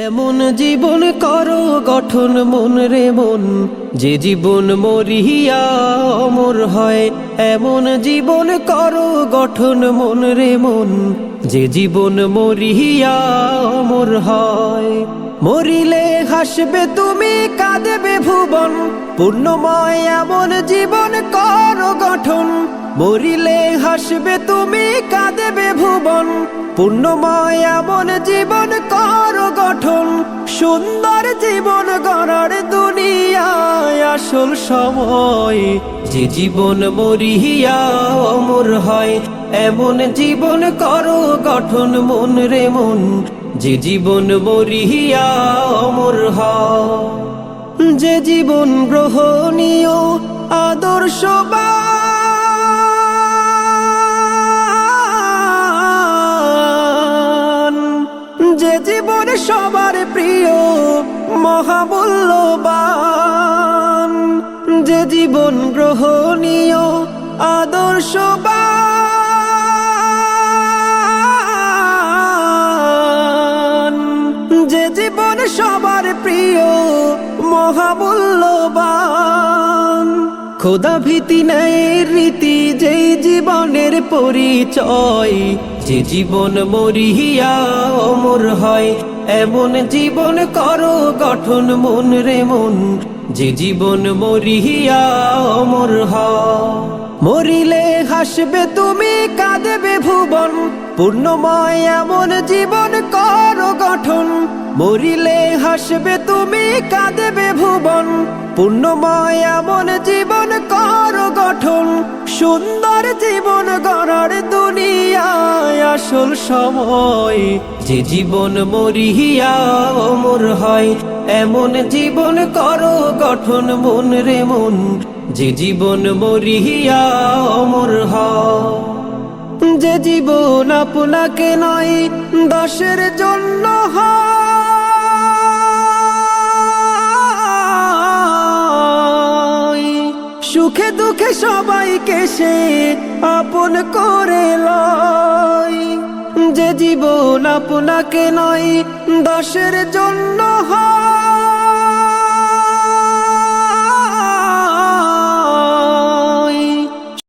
এমন জীবন করো, গঠন মন রে মন। যে জীবন মরিয়া অমর হয়, এমন জীবন করো, গঠন মন রে মন। যে জীবন মরিয়া অমর হয়। মরিলে হাসবে তুমি, কাঁদবে ভুবন। পূর্ণময় এমন জীবন করো, গঠন। মরিলে হাসবে তুমি, কাঁদবে ভুবন। পূর্ণময় এমন জীবন কর সুন্দর জীবন গড়ার দুনিয়ায় আসল সময়। যে জীবন মরিয়া অমর হয়, এমন জীবন করো, গঠন মন রে মন। যে জীবন মরিয়া অমর হয়, যে জীবন গ্রহণীয়, আদর্শবান জীবন সবার প্রিয় মহামূল্যবান। যে জীবন গ্রহণীয়, আদর্শবান। যে জীবন সবার প্রিয়, মহামূল্যবান। খোদা ভীতি ন্যায়ের রীতি, যেই জীবনের পরিচয়, যে জীবন মরিয়া অমর হয়, এমন জীবন করো গঠন মন রে মন, যে জীবন মরিয়া অমর হয়। মরিলে হাসবে তুমি, কাঁদবে ভুবন, পূর্ণময় এমন জীবন করো গঠন। মরিলে হাসবে তুমি, কাঁদবে ভুবন, পূর্ণময় এমন জীবন করো গঠন। সুন্দর জীবন গড়ার দুনিয়ায় আসল সময়। যে জীবন মরিয়া অমর হয়, এমন জীবন করো গঠন মন রে মন। যে জীবন মরিয়া অমর হয়। যে জীবন আপনাকে নয়, দশের জন্য সুখে দুঃখে সবাইকে সে আপন করে লয়। যে জীবন আপনাকে নয় দশের জন্য হয়।